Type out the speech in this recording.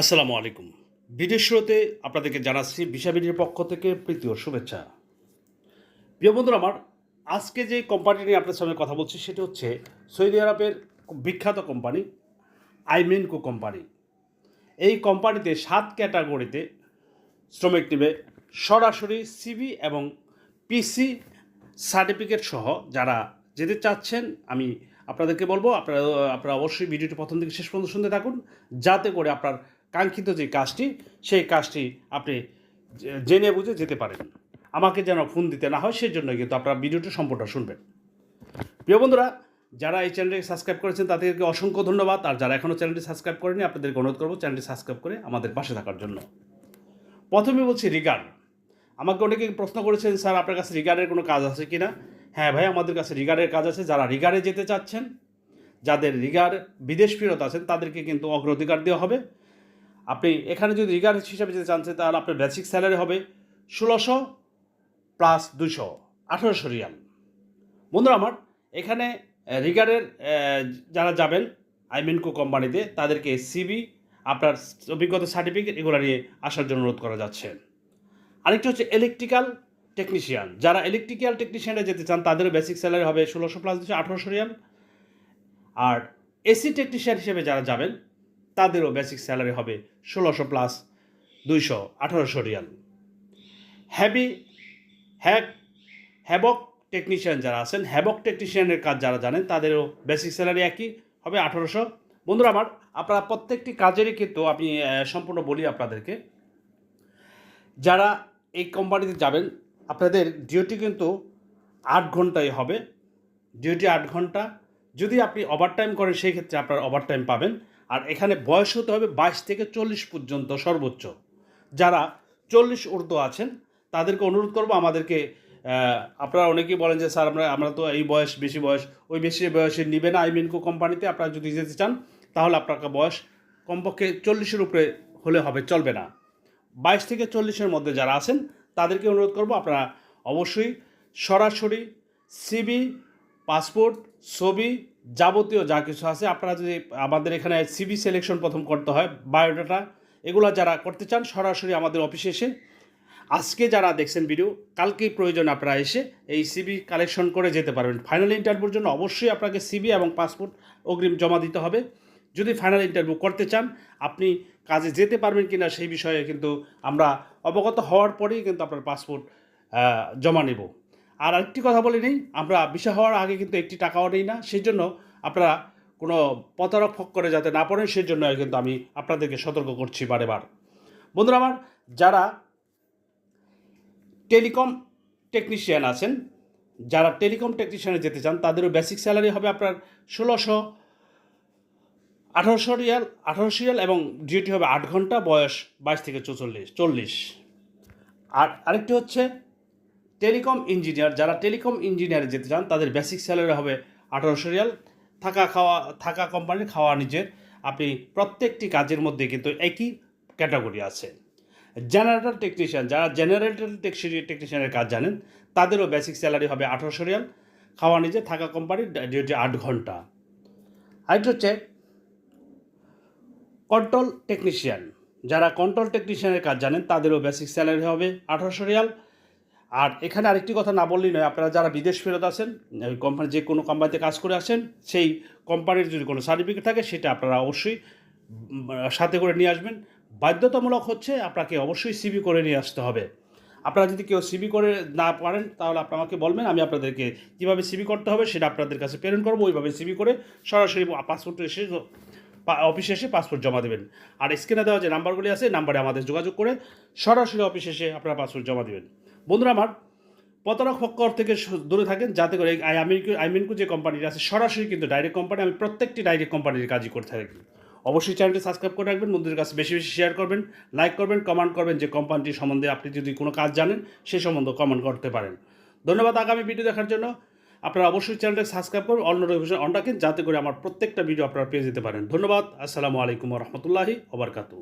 আসসালামু আলাইকুম। ভিডিও শুরুতে আপনাদেরকে জানাচ্ছি ভিসাবিডির পক্ষ থেকে প্রীতি ও শুভেচ্ছা। প্রিয় বন্ধুরা, আমার আজকে যে কোম্পানি নিয়ে আপনার সামনে কথা বলছি, সেটি হচ্ছে সৌদি আরবের বিখ্যাত কোম্পানি আইমেনকো কোম্পানি এই কোম্পানিতে সাত ক্যাটাগরিতে শ্রমিক নেবে সরাসরি সিবি এবং পিসি সার্টিফিকেট সহ। যারা যেতে চাচ্ছেন, আমি আপনাদেরকে বলব, আপনারা আপনারা অবশ্যই ভিডিওটি প্রথম থেকে শেষ পর্যন্ত শুনতে থাকুন, যাতে করে আপনার কাঙ্ক্ষিত যে কাজটি, সেই কাজটি আপনি জেনে বুঝে যেতে পারেন। আমাকে যেন ফোন দিতে না হয়, সেই জন্য কিন্তু আপনারা ভিডিওটি সম্পূর্ণ শুনবেন। প্রিয় বন্ধুরা, যারা এই চ্যানেলটি সাবস্ক্রাইব করেছেন, তাদেরকে অসংখ্য ধন্যবাদ। আর যারা এখনও চ্যানেলটি সাবস্ক্রাইব করেনি আপনাদেরকে অনুরোধ করব চ্যানেলটি সাবস্ক্রাইব করে আমাদের পাশে থাকার জন্য। প্রথমে বলছি রিগার্ড। আমাকে অনেকে প্রশ্ন করেছেন, স্যার, আপনার কাছে রিগার্ডের কোনো কাজ আছে কি না হ্যাঁ ভাই, আমাদের কাছে রিগার্ডের কাজ আছে। যারা রিগার্ডে যেতে চাচ্ছেন, যাদের রিগার্ড বিদেশ ফেরত আছেন, তাদেরকে কিন্তু অগ্রাধিকার দেওয়া হবে। আপনি এখানে যদি রিগার্ড হিসাবে যেতে চাচ্ছেন তাহলে আপনার বেসিক স্যালারি হবে ষোলোশো প্লাস দুশো আঠারোশো রিয়াল। বন্ধুরা আমার, এখানে রিগার্ডের যারা যাবেন আইমেনকো কোম্পানিতে তাদেরকে সিবি আপনার অভিজ্ঞতা সার্টিফিকেট এগুলো নিয়ে আসার জন্য অনুরোধ করা যাচ্ছে। আরেকটি হচ্ছে ইলেকট্রিক্যাল টেকনিশিয়ান যারা ইলেকট্রিক্যাল টেকনিশিয়ানে যেতে চান, তাদেরও বেসিক স্যালারি হবে ষোলোশো প্লাস দুশো আঠারোশো রিয়াল। আর এসি টেকনিশিয়ান হিসেবে যারা যাবেন তাদেরও বেসিক স্যালারি হবে ষোলোশো প্লাস দুইশো, আঠারোশো রিয়াল। হ্যাবি হ্যাক হ্যাবক টেকনিশিয়ান যারা আছেন হ্যাবক টেকনিশিয়ানের কাজ যারা জানেন, তাদেরও বেসিক স্যালারি একই, হবে আঠারোশো। বন্ধুরা আমার, আপনারা প্রত্যেকটি কাজেরই কিন্তু আমি সম্পূর্ণ বলি আপনাদেরকে। যারা এই কোম্পানিতে যাবেন, আপনাদের ডিউটি কিন্তু আট ঘন্টাই হবে। ডিউটি আট ঘণ্টা। যদি আপনি ওভারটাইম করেন, সেই ক্ষেত্রে আপনার ওভারটাইম পাবেন। আর এখানে বয়স হতে হবে বাইশ থেকে চল্লিশ পর্যন্ত সর্বোচ্চ। যারা চল্লিশ ঊর্ধ্ব আছেন, তাদেরকে অনুরোধ করব আমাদেরকে আপনারা অনেকেই বলেন যে, স্যার, আমরা আমরা তো এই বয়স, বেশি বয়স, ওই বেশি বয়সে নিবে না আইমিনকো কোম্পানিতে, আপনারা যদি যেতে চান, তাহলে আপনাকে বয়স কমপক্ষে চল্লিশের উপরে হলে হবে, চলবে না। বাইশ থেকে চল্লিশের মধ্যে যারা আছেন, তাদেরকে অনুরোধ করব আপনারা অবশ্যই সরাসরি সিবি, পাসপোর্ট, ছবি যাবতীয় যা কিছু আছে, আপনারা যদি আমাদের এখানে সিবি সিলেকশন প্রথম করতে হয় বায়োডাটা এগুলো যারা করতে চান, সরাসরি আমাদের অফিসে এসে আজকে যারা দেখছেন ভিডিও কালকেই প্রয়োজন আপনারা এসে এই সিবি কালেকশন করে যেতে পারবেন। ফাইনাল ইন্টারভিউর জন্য অবশ্যই আপনাকে সিবি এবং পাসপোর্ট অগ্রিম জমা দিতে হবে। যদি ফাইনাল ইন্টারভিউ করতে চান, আপনি কাজে যেতে পারবেন কি না সেই বিষয়ে কিন্তু আমরা অবগত হওয়ার পরেই কিন্তু আপনার পাসপোর্ট জমা নেব। আর আরেকটি কথা বলে নিই, আমরা বিষয় হওয়ার আগে কিন্তু একটি টাকাও নেই না সেই জন্য আপনারা কোনো প্রতারক ফক করে যাতে না পড়েন সেই জন্য কিন্তু আমি আপনাদেরকে সতর্ক করছি বারে বার। বন্ধুরা আমার, যারা টেলিকম টেকনিশিয়ান আছেন, যারা টেলিকম টেকনিশিয়ানে যেতে চান, তাদেরও বেসিক স্যালারি হবে আপনার ষোলোশো, আঠারোশো রিয়াল আঠারোশো রিয়াল এবং ডিউটি হবে আট ঘণ্টা, বয়স বাইশ থেকে চৌচল্লিশ, চল্লিশ। আর আরেকটি হচ্ছে টেলিকম ইঞ্জিনিয়ার, যারা টেলিকম ইঞ্জিনিয়ারে যেতে চান, তাদের বেসিক স্যালারি হবে আঠারোশো রিয়াল। থাকা খাওয়া, থাকা কোম্পানির খাওয়া নিজের। আপনি প্রত্যেকটি কাজের মধ্যে কিন্তু একই ক্যাটাগরি আছে। জেনারেটর টেকনিশিয়ান যারা জেনারেটর টেকনিশিয়ানের কাজ জানেন, তাদেরও বেসিক স্যালারি হবে আঠারোশো রিয়াল। খাওয়া নিজে থাকা কোম্পানির ডিউটি আট ঘণ্টা। আরেকটি হচ্ছে কন্ট্রোল টেকনিশিয়ান যারা কন্ট্রোল টেকনিশিয়ানের কাজ জানেন, তাদেরও বেসিক স্যালারি হবে আঠারোশো রিয়াল। আর এখানে আরেকটি কথা না বললেই নয়, আপনারা যারা বিদেশ ফেরত আছেন কোম্পানি যে কোনো কোম্পানিতে কাজ করে আসেন, সেই কোম্পানির যদি কোনো সার্টিফিকেট থাকে, সেটা আপনারা অবশ্যই সাথে করে নিয়ে আসবেন। বাধ্যতামূলক হচ্ছে আপনাকে অবশ্যই সিবি করে নিয়ে আসতে হবে। আপনারা যদি কেউ সিবি করে না পারেন, তাহলে আপনারা আমাকে বলবেন, আমি আপনাদেরকে কীভাবে সিবি করতে হবে সেটা আপনাদের কাছে প্রেরণ করব, ওইভাবে সিবি করে সরাসরি পাসপোর্ট এসে অফিসে এসে পাসপোর্ট জমা দেবেন। আর স্ক্রিনে দেওয়া যে নাম্বারগুলি আছে নাম্বারে আমাদের যোগাযোগ করে সরাসরি অফিসে এসে আপনারা পাসপোর্ট জমা দেবেন। বন্ধুরা আমার, প্রতারক ফক্কর থেকে দূরে থাকেন, যাতে করে আইমিনকু আইমিনকু যে কোম্পানিটা আছে, সরাসরি কিন্তু ডাইরেক্ট কোম্পানি আমি প্রত্যেকটি ডাইরেক্ট কোম্পানির কাজই করে থাকি। অবশ্যই চ্যানেলটি সাবস্ক্রাইব করে রাখবেন, বন্ধুদের কাছে বেশি বেশি শেয়ার করবেন লাইক করবেন কমেন্ট করবেন যে কোম্পানিটি সম্বন্ধে আপনি যদি কোনো কাজ জানেন, সে সম্বন্ধে কমেন্ট করতে পারেন। ধন্যবাদ আগামী ভিডিও দেখার জন্য। আপনারা অবশ্যই চ্যানেলটাকে সাবস্ক্রাইব করুন অল নোটিফিকেশন অন রাখেন, যাতে করে আমার প্রত্যেকটা ভিডিও আপনারা পেয়ে যেতে পারেন। ধন্যবাদ, আসসালামু আলাইকুম রহমতুল্লাহি ওবরকাতু